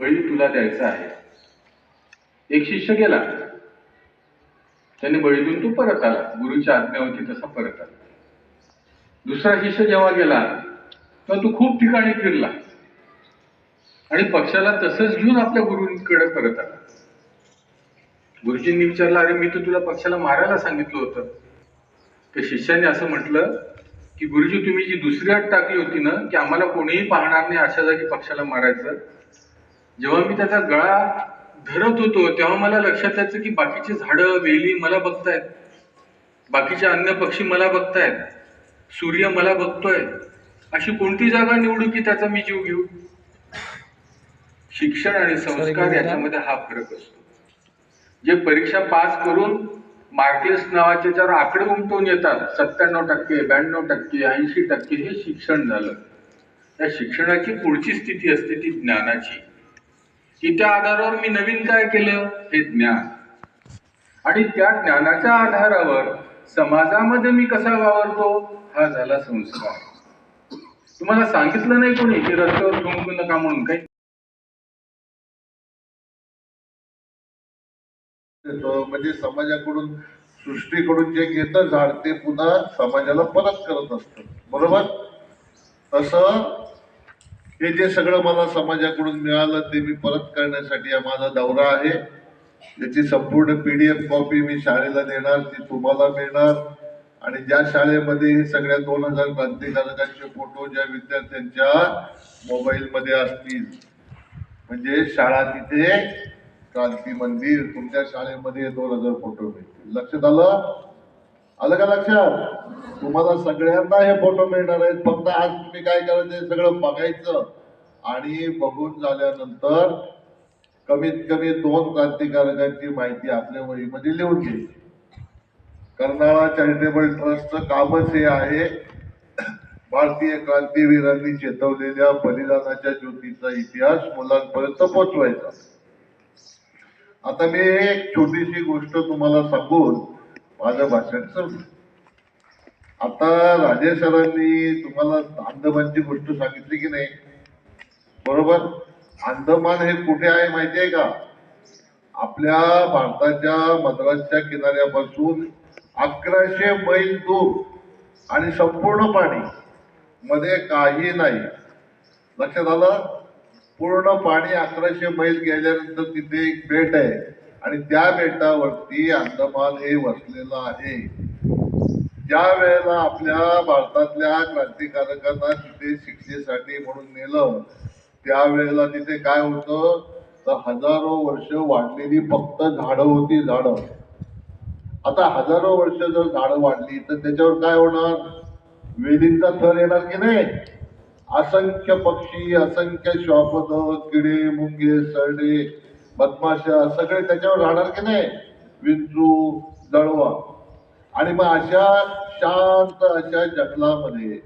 बळी तुला द्यायचा आहे. एक शिष्य गेला. त्याने बळी देऊन तो परत आला. गुरुच्या आज्ञावरती तसा परत आला. दुसरा शिष्य जेव्हा गेला तेव्हा तो खूप ठिकाणी फिरला. आणि पक्षाला तसंच घेऊन आपल्या गुरुंकडे परत आला. गुरुजींनी विचारलं अरे मी तर तुला पक्षाला मारायला सांगितलं होतं. तर शिष्याने असं म्हटलं की गुरुजी तुम्ही जी दुसरी अट टाकली होती ना की आम्हाला कोणीही पाहणार नाही अशा जागी पक्षाला मारायचं जेव्हा मी त्याचा गळा धरत होतो तेव्हा मला लक्षात यायचं की बाकीचे झाडं वेली मला बघतायत. बाकीचे अन्य पक्षी मला बघतायत. सूर्य मला बघतोय. अशी कोणती जागा निवडू की त्याचा मी जीव घेऊ? शिक्षण आणि संस्कार याच्यामध्ये हा फरक असतो. जे परीक्षा पास करून मार्कलेस नावाचे ज्यावर आकडे उमटून येतात. सत्त्याण्णव टक्के ब्याण्णव टक्के ऐंशी टक्के हे शिक्षण झालं. त्या शिक्षणाची पुढची स्थिती असते ती ज्ञानाची. की त्या आधारावर मी नवीन काय केलं? हे ज्ञान. आणि त्या ज्ञानाच्या आधारावर समाजामध्ये मी कसा वावरतो? हा झाला संस्कार. तुम्हाला सांगितलं नाही कोणी की रस्त्यावर थुंकू नका म्हणून? काही म्हणजे समाजाकडून सृष्टीकडून जे घेतं झाड ते पुन्हा समाजाला परत करत असतं. बरोबर? तसं हे जे सगळं मला समाजाकडून मिळालं ते मी परत करण्यासाठी हा माझा दौरा आहे. त्याची संपूर्ण पी डी एफ कॉपी मी शाळेला देणार ती तुम्हाला मिळणार. आणि ज्या शाळेमध्ये हे सगळ्या दोन हजार क्रांतिकारकांचे फोटो ज्या विद्यार्थ्यांच्या मोबाईलमध्ये असतील म्हणजे शाळा तिथे क्रांती मंदिर तुमच्या शाळेमध्ये दोन हजार फोटो मिळतील. लक्षात आलं? आलं का लक्षात? तुम्हाला सगळ्यांना हे फोटो मिळणार आहेत. फक्त आज तुम्ही काय करायचं हे सगळं बघायचं. आणि बघून झाल्यानंतर कमीत कमी दोन क्रांतिकारकांची माहिती आपल्या वहीमध्ये लिहून घ्यायची. कर्नाळा चॅरिटेबल ट्रस्टचं कामच हे आहे. भारतीय क्रांतीवीरांनी चेतवलेल्या बलिदानाच्या ज्योतीचा इतिहास मुलांपर्यंत पोचवायचा आता मी एक छोटीशी गोष्ट तुम्हाला सांगून माझं भाषण आता राजे सरांनी तुम्हाला अंदमानची गोष्ट सांगितली की नाही? बरोबर? अंदमान हे कुठे आहे माहिती आहे का? आपल्या भारताच्या मद्रासच्या किनाऱ्यापासून अकराशे मैल दूर आणि संपूर्ण पाणी मध्ये काही नाही. लक्षात आलं? पूर्ण पाणी अकराशे मैल गेल्यानंतर तिथे एक बेट आहे. आणि त्या बेटावरती अंदमान हे वसलेलं आहे. ज्या वेळेला आपल्या भारतातल्या क्रांतिकारकांना तिथे शिक्षेसाठी म्हणून नेलं त्यावेळेला तिथे काय होतं? तर हजारो वर्ष वाढलेली फक्त झाडं होती झाडं. आता हजारो वर्ष जर झाडं वाढली तर त्याच्यावर काय होणार? वेलींचा थर येणार की नाही? असंख्य पक्षी असंख्य श्वापद किडे मुंगे सरडे बदमाशा सगळे त्याच्यावर राहणार की नाही? विंचू दळवा. आणि मग अशा शांत अशा जंगलामध्ये